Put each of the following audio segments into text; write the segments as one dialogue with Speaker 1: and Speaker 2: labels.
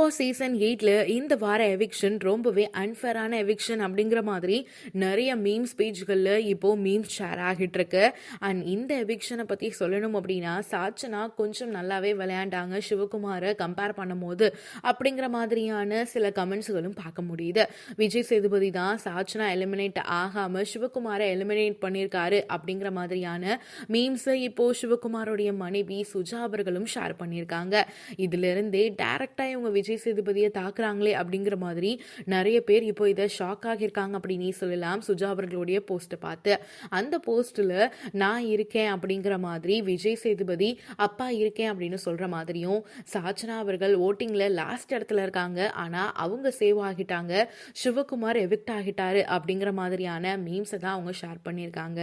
Speaker 1: Boss season எயிட்டில் இந்த வார எவிக்ஷன் ரொம்பவே அன்ஃபேரான எவிக்ஷன் அப்படிங்கிற மாதிரி நிறைய மீம்ஸ் பேஜ்களில் இப்போ மீம்ஸ் ஷேர் ஆகிட்டு இருக்கு அண்ட் இந்த எவிக்ஷனை பற்றி சொல்லணும் அப்படின்னா சாச்சனா கொஞ்சம் நல்லாவே விளையாண்டாங்க சிவகுமாரை கம்பேர் பண்ணும்போது அப்படிங்கிற மாதிரியான சில கமெண்ட்ஸ்களும் பார்க்க முடியுது. விஜய் சேதுபதி தான் சாச்சனா எலிமினேட் ஆகாம சிவகுமாரை எலிமினேட் பண்ணியிருக்காரு அப்படிங்கிற மாதிரியான மீம்ஸை இப்போ சிவகுமாரோடைய மனைவி சுஜா அவர்களும் ஷேர் பண்ணியிருக்காங்க இதுல இருந்தே இவங்க விஜய் விஜய் சேதுபதியை தாக்குறாங்களே அப்படிங்கிற மாதிரி நிறைய பேர் இப்போ இதை ஷாக் ஆகியிருக்காங்க அப்படின்னு சொல்லலாம். சுஜா அவர்களுடைய போஸ்ட்டை பார்த்து அந்த போஸ்ட்டில் நான் இருக்கேன் அப்படிங்கிற மாதிரி விஜய் சேதுபதி அப்பா இருக்கேன் அப்படின்னு சொல்கிற மாதிரியும் சாச்சனா அவர்கள் ஓட்டிங்கில் லாஸ்ட் இடத்துல இருக்காங்க. ஆனால் அவங்க சேவ் ஆகிட்டாங்க. சிவகுமார் எவிக்ட் ஆகிட்டாரு அப்படிங்கிற மாதிரியான மீம்ஸை தான் அவங்க ஷேர் பண்ணியிருக்காங்க.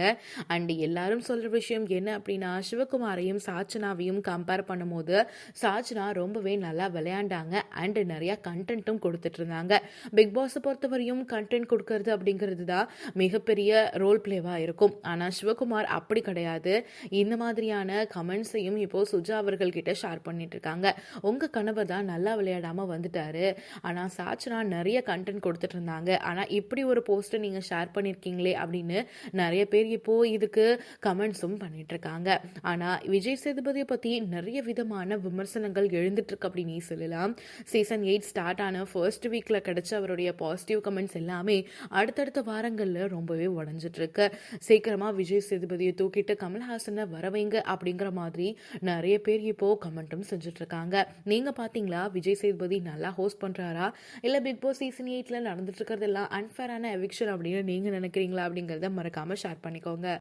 Speaker 1: அண்ட் எல்லாரும் சொல்கிற விஷயம் என்ன அப்படின்னா சிவகுமாரையும் சாச்சனாவையும் கம்பேர் பண்ணும்போது சாச்சனா ரொம்பவே நல்லா விளையாண்டாங்க. அண்ட் நிறைய கண்டென்ட்டும் கொடுத்துட்டு இருந்தாங்க பிக் பாஸை பொறுத்தவரையும் கண்டென்ட் கொடுக்கறது அப்படிங்கிறது தான் மிகப்பெரிய ரோல் பிளேவாக இருக்கும். ஆனால் சிவகுமார் அப்படி கிடையாது. இந்த மாதிரியான கமெண்ட்ஸையும் இப்போ சுஜா அவர்கள்கிட்ட ஷேர் பண்ணிட்டு இருக்காங்க உங்க கணவர் தான் நல்லா விளையாடாம வந்துட்டாரு. ஆனால் சாச்சனா நிறைய கண்டென்ட் கொடுத்துட்டு இருந்தாங்க ஆனால் இப்படி ஒரு போஸ்ட்டை நீங்கள் ஷேர் பண்ணியிருக்கீங்களே அப்படின்னு நிறைய பேர் இப்போ இதுக்கு கமெண்ட்ஸும் பண்ணிட்டு இருக்காங்க ஆனால் விஜய் சேதுபதியை பற்றி நிறைய விதமான விமர்சனங்கள் எழுந்துட்டு இருக்கு அப்படின்னு சொல்லலாம். சீசன் எயிட் ஸ்டார்ட் ஆன ஃபர்ஸ்ட் வீக்கில் கிடைச்ச அவருடைய பாசிட்டிவ் கமெண்ட்ஸ் எல்லாமே அடுத்தடுத்த வாரங்களில் ரொம்பவே உடஞ்சிட்ருக்கு சீக்கிரமாக விஜய் சேதுபதியை தூக்கிட்டு கமல்ஹாசனை வரவைங்க அப்படிங்கிற மாதிரி நிறைய பேர் இப்போ கமெண்ட்டும் செஞ்சிட்ருக்காங்க நீங்கள் பார்த்தீங்களா விஜய் சேதுபதி நல்லா ஹோஸ்ட் பண்ணுறாரா இல்லை பிக் பாஸ் சீசன் எயிட்டில் நடந்துட்டு இருக்கிறதெல்லாம் அன்ஃபேரான எவிக்ஷன் அப்படின்னு நீங்கள் நினைக்கிறீங்களா அப்படிங்கிறத மறக்காமல் ஷேர் பண்ணிக்கோங்க.